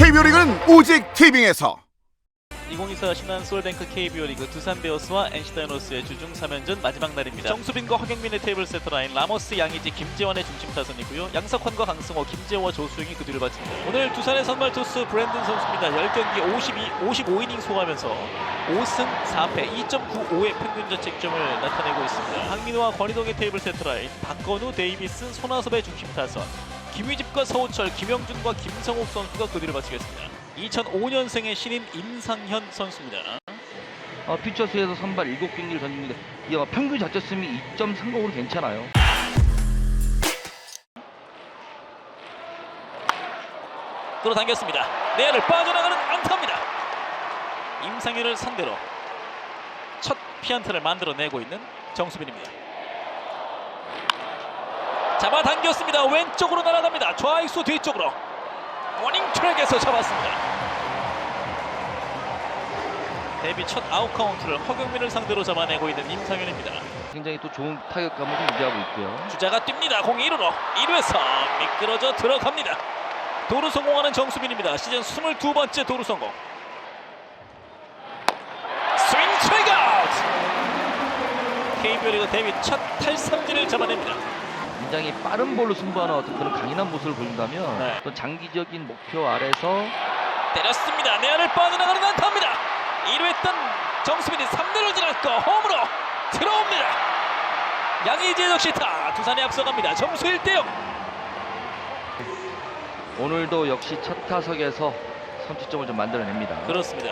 KBO 리그는 오직 티빙에서 2024 신한 서울뱅크 KBO 리그 두산 베어스와 NC 다이노스의 주중 3연전 마지막 날입니다. 정수빈과 황경민의 테이블 세터 라인, 라모스, 양의지, 김재원의 중심 타선이고요. 양석환과 강승호, 김재호와 조수영이 그 뒤를 바칩니다. 오늘 두산의 선발 투수 브랜든 선수입니다. 10경기 52, 55이닝 소화하면서 5승 4패 2.95의 평균 자책점을 나타내고 있습니다. 황민호와 권희동의 테이블 세터 라인, 박건우, 데이비스, 손아섭의 중심 타선, 김휘집과 서우철, 김영준과 김성욱 선수가 그 뒤를 바치겠습니다. 2005년생의 신인 임상현 선수입니다. 어, 퓨처스에서 선발 7경기를 던집니다. 이 어, 평균 자책점이 2.30으로 괜찮아요. 끌어당겼습니다. 내야를 빠져나가는 안타입니다. 임상현을 상대로 첫 피안타를 만들어내고 있는 정수빈입니다. 잡아당겼습니다. 왼쪽으로 날아갑니다. 좌익수 뒤쪽으로 워닝 트랙에서 잡았습니다. 데뷔 첫 아웃 카운트를 허경민을 상대로 잡아내고 있는 임상현입니다. 굉장히 또 좋은 타격감을 좀 유지하고 있고요. 주자가 뜁니다. 공이 1루로 1루에서 미끄러져 들어갑니다. 도루 성공하는 정수빈입니다. 시즌 22번째 도루 성공. 스윙 스트라이크 아웃! KBO 리그 데뷔 첫 탈삼진을 잡아냅니다. 굉장히 빠른 볼로 승부하는 어떤 그런 강인한 모습을 보인다면 네. 어떤 장기적인 목표 아래서 때렸습니다. 내야를 빠져나가는 안타입니다. 1루 했던 정수빈이 3루를 지났고 홈으로 들어옵니다. 양의지의 적시타 두산이 앞서갑니다. 점수 1대0. 오늘도 역시 첫 타석에서 선취점을 좀 만들어냅니다. 그렇습니다.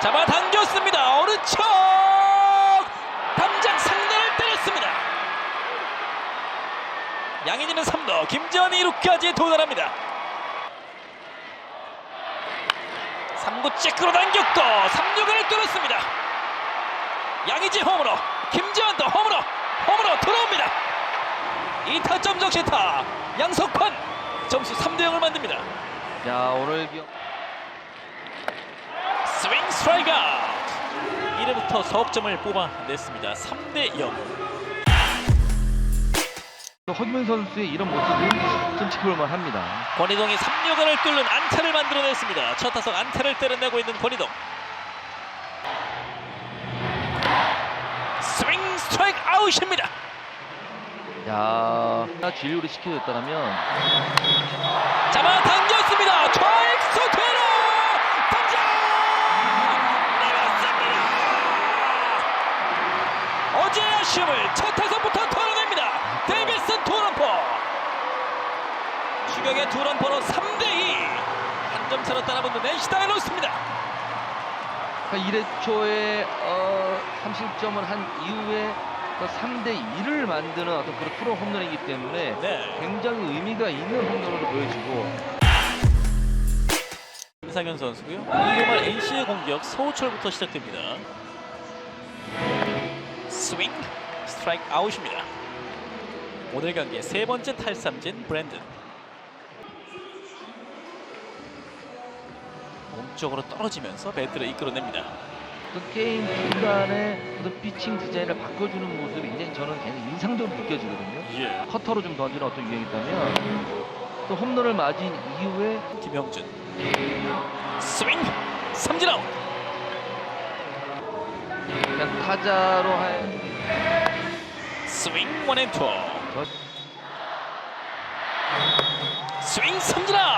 잡아당겼습니다. 오른쪽 당장 상대를 때렸습니다. 양인이는 3루, 김재환이 2루까지 도달합니다. 3구째 끌어당겼고 3루간을 뚫었습니다. 양이지 홈으로 김재환도 홈으로 홈으로 들어옵니다. 2타점 적시타 양석환 점수 3대 0을 만듭니다. 자 오늘 기... 스윙 스트라이크 아웃 1회부터 석점을 뽑아냈습니다 3대 0 허균 선수의 이런 모습은 좀 지켜볼만 합니다. 권희동이 3루간을 뚫는 안타를 만들어냈습니다. 첫 타석 안타를 때려내고 있는 권희동. 스윙 스트라이크 아웃입니다. 야, 진료를 시켜줬다면 잡아 당겼습니다. 좌익수 뒤로 당장 나갔습니다. 어제의 아쉬움을 첫 타석부터 털어냅니다 데이비슨 투런포 추격의 투런포로 3대2 한 점 차로 따라붙는 NC 다이노스입니다. 1회 초에 어, 3실점을 한 이후에 3대 2를 만드는 어떤 그런 프로 홈런이기 때문에 네. 굉장히 의미가 있는 홈런으로 보여지고. 임상현 선수고요. 이동할 NC의 공격 서우철부터 시작됩니다. 스윙 스트라이크 아웃입니다. 오늘 경기의 세 번째 탈삼진 브랜든 몸쪽으로 떨어지면서 배트를 이끌어냅니다. 어떤 게임 중간에 어떤 피칭 디자인을 바꿔주는 모습이 굉장히 저는 굉장히 인상적으로 느껴지거든요. 예. 커터로 좀 던지는 어떤 유형이 있다면 또 홈런을 맞은 이후에 김형준. 스윙! 삼진 아웃! 그냥 타자로 할 스윙 원앤투. 저- 스윙 삼진 아웃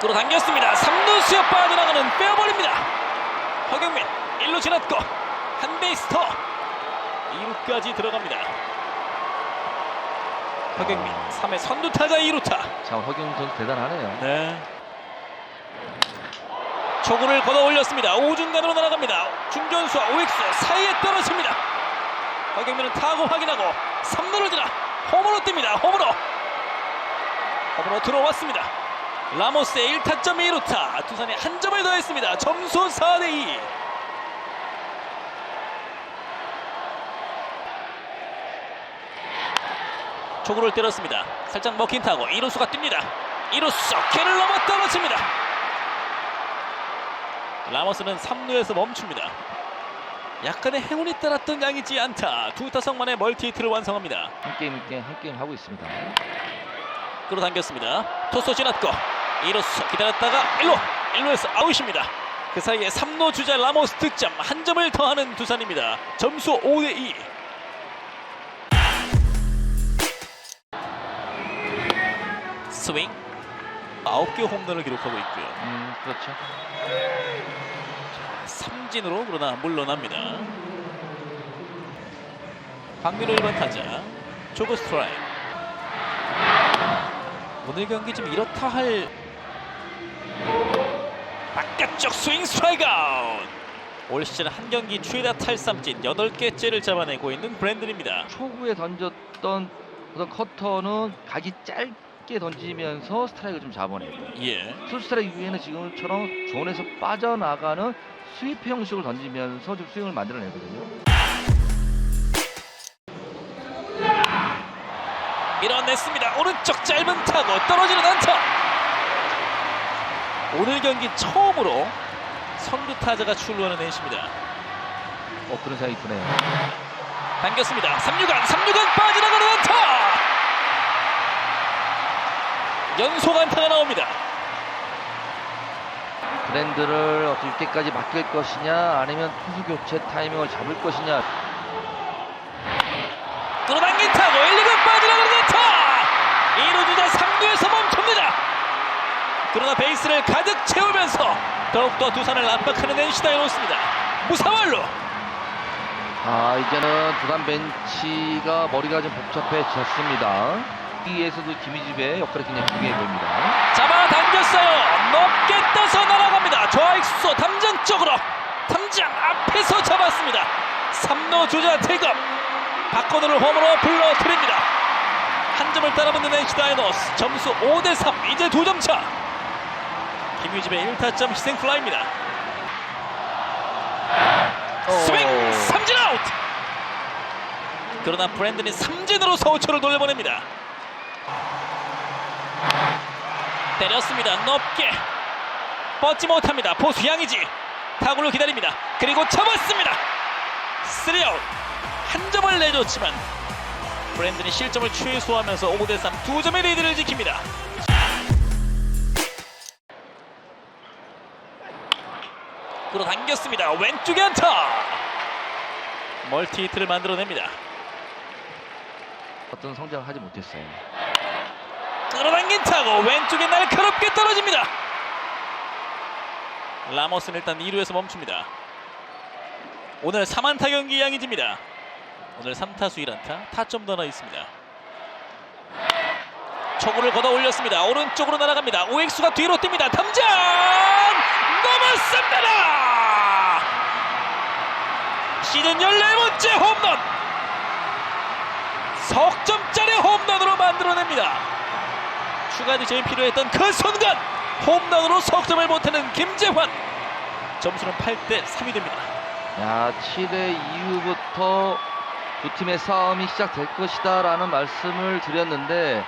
끌어당겼습니다 3루수에 빠져나가는 빼어버립니다 허경민 1루 지났고 한 베이스 더 2루까지 들어갑니다 허경민 3회 선두타자 2루타 자, 허경 선수 대단하네요. 네. 초구를 걷어 올렸습니다. 오중간으로 날아갑니다. 중견수와 오익수 사이에 떨어집니다. 허경민은 타고 확인하고 3루를 지나 홈으로 뜁니다. 홈으로. 홈으로 들어왔습니다. 라모스의 1타점 2루타. 두산이 한 점을 더했습니다. 점수 4대2. 초구를 때렸습니다. 살짝 먹힌 타고 2루수가 뜁니다. 2루수 캐를 넘어 떨어집니다. 라모스는 3루에서 멈춥니다. 약간의 행운이 따랐던 양이지 않다. 두 타석 만에 멀티히트를 완성합니다. 한 게임 한 게임 하고 있습니다. 끌어당겼습니다. 토스 지났고 2루수 기다렸다가 1루 1루에서 아웃입니다. 그 사이에 3루 주자 라모스 득점 한 점을 더하는 두산입니다. 점수 5대 2. 스윙 9개 홈런을 기록하고 있고요. 음 그렇죠. 삼진으로 그러나 물러납니다. 박민호 1번 타자 조그 스트라이크 오늘 경기 좀 이렇다 할 바깥쪽 스윙 스트라이크 아웃 올 시즌 한 경기 최다 탈삼진 8개째를 잡아내고 있는 브랜든입니다. 초구에 던졌던 어떤 커터는 각이 짧게 던지면서 스트라이크를 좀 잡아내고 예. 투 스트라이크 이후에는 지금처럼 존에서 빠져나가는 스위프 형식을 던지면서 좀 스윙을 만들어내거든요. 밀어냈습니다. 오른쪽 짧은 타고 떨어지는 안타. 오늘 경기 처음으로 선두 타자가 출루하는 NC입니다. 어 그런 생각이 드네요. 당겼습니다. 3루간 3루간 빠져나가는 안타. 연속 안타가 나옵니다. 브랜드를 어떻게 이때까지 맡길 것이냐 아니면 투수 교체 타이밍을 잡을 것이냐 끌어당긴 타고 1, 2간 빠져나가는 안타. 2루 주자 3루에서 멈춥니다. 베이스를 가득 채우면서 더욱더 두산을 압박하는 NC 다이노스입니다. 무사말로 아 이제는 두산 벤치가 머리가 좀 복잡해졌습니다. 여기에서도 김희집의 역할이 굉장히 중요해 보입니다. 잡아당겼어요. 높게 떠서 날아갑니다. 좌익수 담장 쪽으로 담장 앞에서 잡았습니다. 3루 주자 태급 박건우를 홈으로 불러드립니다. 한 점을 따라붙는 NC 다이노스 점수 5대 3 이제 두 점 차. 김유집의 1타점 희생 플라이입니다. 스윙 삼진 아웃. 그러나 브랜든이 삼진으로 서우초를 돌려보냅니다. 때렸습니다. 높게 뻗지 못합니다. 포수 양이지 타구를 기다립니다. 그리고 잡았습니다. 3아웃 한 점을 내줬지만 브랜든이 실점을 최소화하면서 5대3 두 점의 리드를 지킵니다. 끌어당겼습니다. 왼쪽에 안타. 멀티 히트를 만들어냅니다. 어떤 성장을 하지 못했어요. 끌어당긴 타고 왼쪽에 날카롭게 떨어집니다. 라모스는 일단 2루에서 멈춥니다. 오늘 3안타 경기 양의지입니다. 오늘 3타수 1안타, 타점도 하나 있습니다. 초구를 걷어 올렸습니다. 오른쪽으로 날아갑니다. 오익수가 뒤로 뜁니다. 탐장 넘었습니다. 시즌 14번째 홈런. 석점짜리 홈런으로 만들어냅니다. 추가 득점이 필요했던 그 순간 홈런으로 석점을 못하는 김재환 점수는 8대 3이 됩니다. 야 7회 이후부터 두 팀의 싸움이 시작될 것이다 라는 말씀을 드렸는데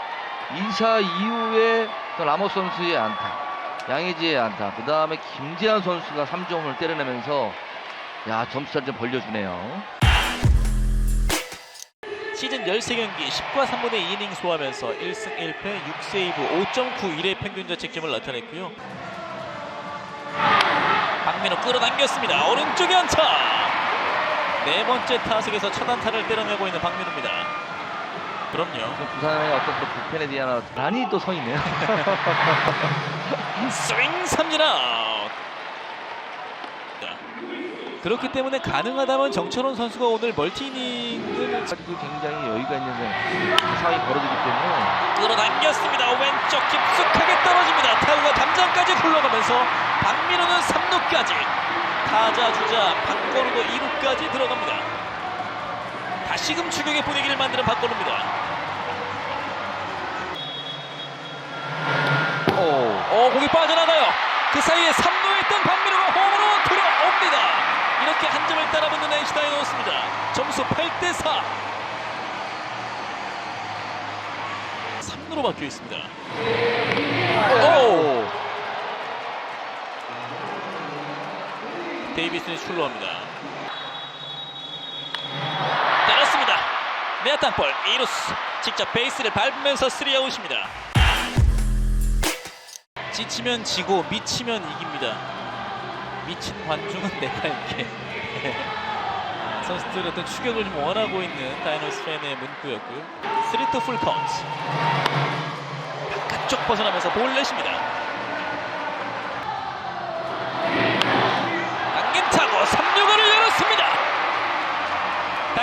2사 이후에 또 라모스 선수의 안타, 양의지의 안타, 그 다음에 김재환 선수가 3점을 때려내면서 야 점수를 좀 벌려주네요. 시즌 13경기 10과 3분의 2이닝 소화하면서 1승 1패 6세이브 5.91의 평균 자책점을 나타냈고요. 박민호 끌어당겼습니다. 오른쪽에 안타. 네 번째 타석에서 첫 안타를 때려내고 있는 박민호입니다. 그럼요. 그 부산의 어떤 그 불펜에 대한 난이 또 서 있네요. 스윙 삼진 아웃. 그렇기 때문에 가능하다면 정철원 선수가 오늘 멀티 이닝을 가지고 굉장히 여유가 있는 상황이 벌어지기 때문에 끌어당겼습니다. 왼쪽 깊숙하게 떨어집니다. 타구가 담장까지 굴러가면서 박민호는 3루까지 타자 주자 박건우도 2루까지 들어갑니다. 다시금 추격의 분위기를 만드는 박건우입니다. 오. 어 공이 빠져나가요. 그 사이에 3루에 있던 박민호가 홈으로 들어옵니다. 이렇게 한 점을 따라붙는 NC 다이노스입니다. 점수 8대 4. 3루로 바뀌어 있습니다. 오! 데이비슨이 출루합니다. 외야 땅볼 이루스 직접 베이스를 밟으면서 3아웃입니다. 지치면 지고 미치면 이깁니다. 미친 관중은 내가 이렇게 선수들 어떤 추격을 좀 원하고 있는 다이노스 팬의 문구였고요. 3투 풀 카운트 바깥쪽 벗어나면서 볼 내십니다.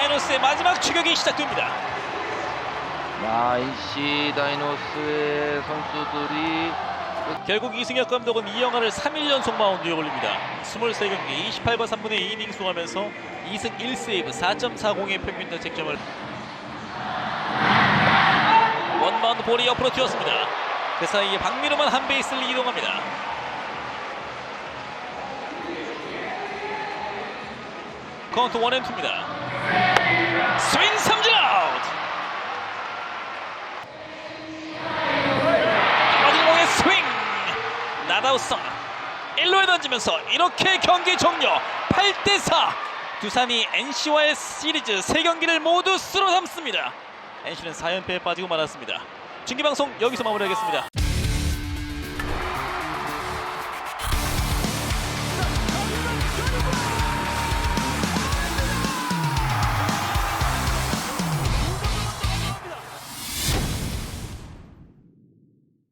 다이노스의 마지막 추격이 시작됩니다. 야, NC 다이노스의 선수들이 결국 이승엽 감독은 이영하를 3일 연속 마운드에 올립니다. 23경기 28과 3분의 2 이닝 수하면서 2승 1세이브 4.40의 평균 자책점을 원바운드 볼이 옆으로 튀었습니다. 그 사이에 박민호만 한 베이스를 이동합니다. 카운트 원앤투입니다. 스윙 삼진 아웃! 떨어진 공의 스윙! 나다우선 1루에 던지면서 이렇게 경기 종료. 8대4 두산이 NC와의 시리즈 3경기를 모두 쓸어 담습니다. NC는 4연패에 빠지고 말았습니다. 중계방송 여기서 마무리하겠습니다